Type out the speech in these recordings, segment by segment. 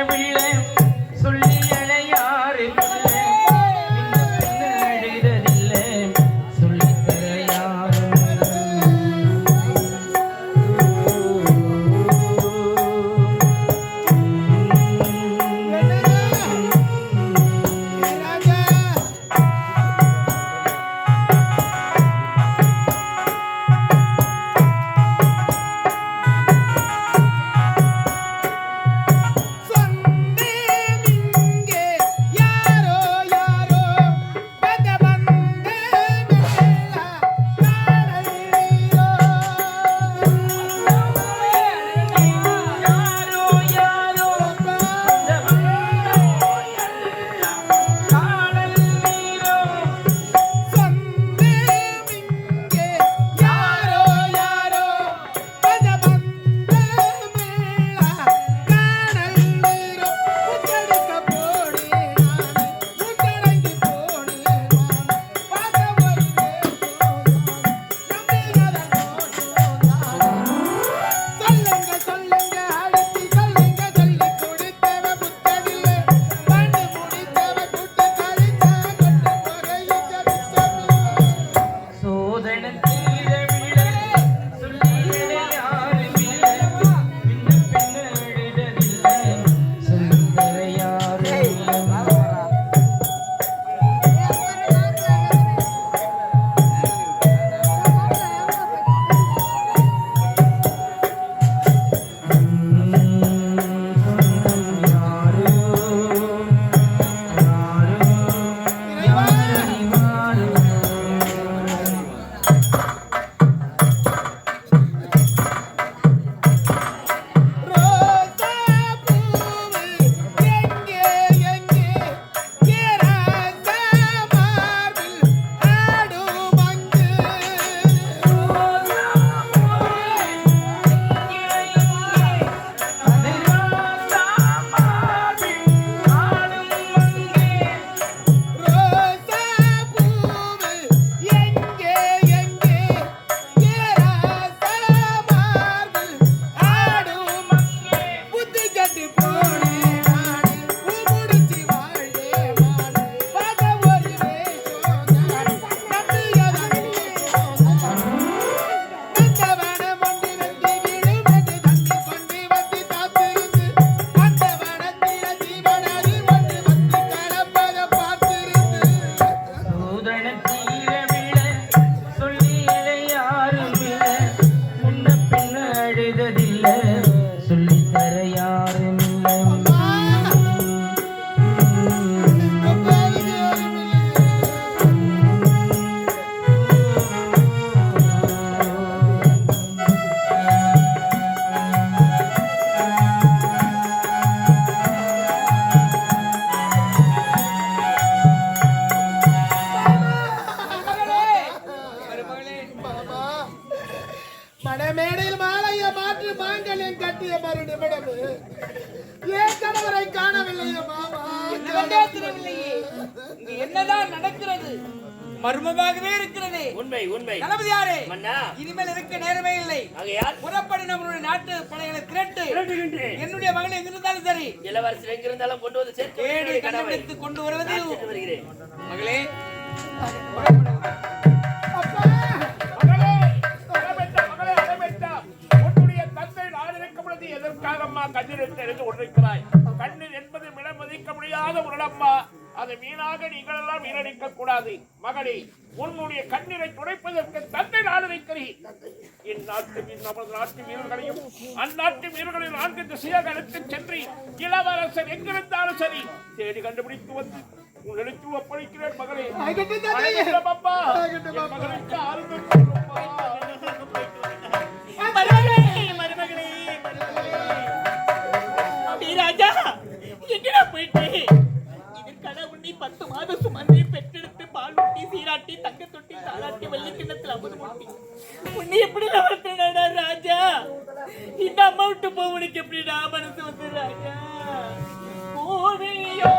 Every every day. மறு நிமிடம். ஏன் கணவரை காணவில்லையே மாமா. என்னவென்றே தெரியவில்லையே இங்கு என்னதான் நடக்கிறது? மர்மமாகவே இருக்கிறது. உண்மை உண்மை. தளபதியாரே மன்னா. இனிமேல் இருக்க நேரமே இல்லை. புறப்படி நம்மளுடைய நாட்டு படைகளை திரட்டு. என்னுடைய மகன் எங்கிருந்தாலும் சரி. இளவரசர் எங்கிருந்தாலும் கொண்டு வந்து கடமை கண்டுபிடித்து கொண்டு வருவது மகளே மகளே, எதற்காக அம்மா கண்ணீர் தெரிந்து கொண்டிருக்கிறாய். கண்ணீர் என்பது விட மதிக்க முடியாத அம்மா அதை வீணாக நீங்கள் எல்லாம் வீணடிக்க கூடாது. மகளே உன்னுடைய கண்ணீரை துடைப்பதற்கு தந்தை நான் இருக்கிறேன். இந்நாட்டு நமது நாட்டு வீரர்களையும் அந்நாட்டு வீரர்களின் நான்கு திசையாக அழைத்துச் சென்று இளவரசர் எங்கிருந்தாலும் சரி தேடி கண்டுபிடித்து வந்து உங்களுக்கு ஒப்படைக்கிறேன் மகளே. மகனுக்கு ஆறுதல் ஊட்டி தங்க தொட்டி தாளாட்டி வெள்ளி கிண்ணத்தில் அமுது மூட்டி. உன்னை எப்படி வளர்த்தடா ராஜா? இந்த அம்மா விட்டு போ உனக்கு எப்படிடா மனசு வந்து ராஜா? போதையோ?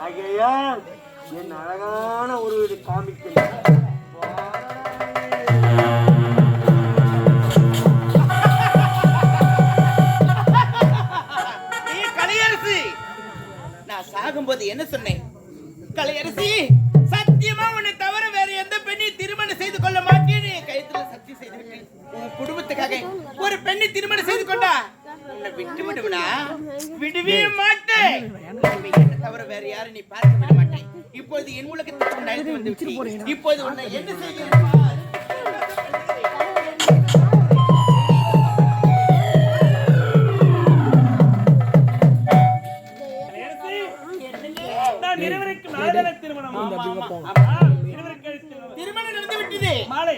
ஆகையால் என் அழகான உருவத்தை காமிக்கிறேன். நீ கலியரசி. சாகும்போது என்ன சொன்னேன்? கலையரசி சத்தியமா உன்னை தவிர வேற எந்த பெண்ணையும் திருமணம் செய்து கொள்ள மாட்டேன்னு என் கழுத்துல சத்தியம் செய்திருக்கேன் உன் குடும்பத்துக்காக ஒரு பெண்ணை திருமணம் செய்து கொண்டா உன்னை விட்டு விடுவனா? விடவே மாட்டேன். இனிமே என்னை தவிர வேற யாரும் நீ பார்க்க விட மாட்டேன். இப்போது என் உலகத்துக்கு அழைத்து வந்து இப்போது உன்னை என்ன செய்கிறேன் திருமணம். நடந்து விட்டது. மாலை.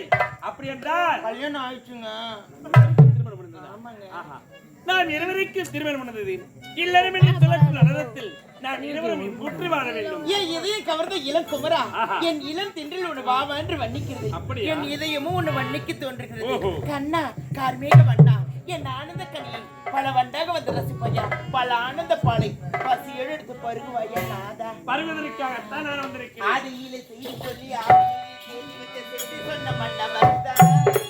அப்படி என்றால் கல்யாணம் ஆயிடுச்சுங்க. திருமணம் நான் இருவருக்கும் திருமணம் நடந்தது இல்லறம் என்று சொல்லக்கூடிய நடனத்தில் நான் இருவரும் முற்றி வாழ வேண்டும். என் இதயம் கவர்ந்த இளம் குமரா. என் இளம் தின்றில் உன்னை வாவா என்று அப்படியா? என் இதயமும் உன்னை வர்ணிக்க தோன்றுகிறது. கண்ணா கார்மேக வண்ணா என் ஆனந்த கனியை பல வண்டாக வந்து ரசிப்பையா? பல ஆனந்த பாலை பசியோடு எடுத்து பருகுவாயா நாதா? பருவதற்காகத்தான் நான் வந்திருக்கிறேன். ஆதியில செய்தி சொல்லி சொன்ன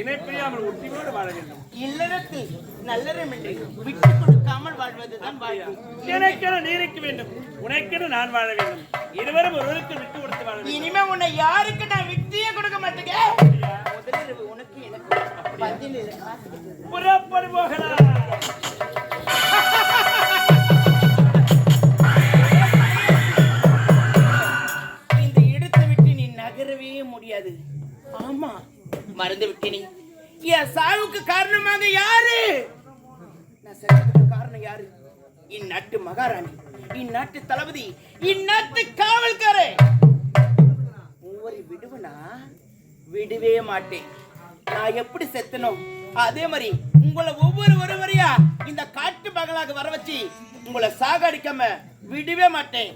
இணைப்பிரியாமல் ஒட்டியோடு வாழ வேண்டும். இல்லறத்தில் நல்லறமின்றி விட்டு கொடுக்காமல் வாழ்வதுதான் வாழ்க்கை. எனக்கென நீ இருக்க வேண்டும் உனக்கென நான் வாழ வேண்டும். இருவரும் ஒருவருக்கு விட்டு கொடுத்து வாழ வேண்டும். இனிமே உன்னை யாருக்கு நான் விக்தியே கொடுக்க மாட்டேங்க? முதலிரவு உனக்கு எனக்கு. புறப்படு போகலாம் இந்த இடத்தை விட்டு நீ நகரவே முடியாது. ஆமா. மறந்து விட்டேனே என் சாவுக்கு காரணமாக யாரு? நான் செத்ததுக்கு காரணம் யாரு? இந்நாட்டு மகாராணி இந்நாட்டு தளபதி இந்நாட்டு காவல்காரே மூவரை விடுவனா விடவே மாட்டேன். நான் எப்படி செத்தனோ அதே மாதிரி உங்களை ஒவ்வொரு ஒருவரையா இந்த காட்டு மகளாக வர வச்சு உங்களை சாகடிக்காம விடவே மாட்டேன்.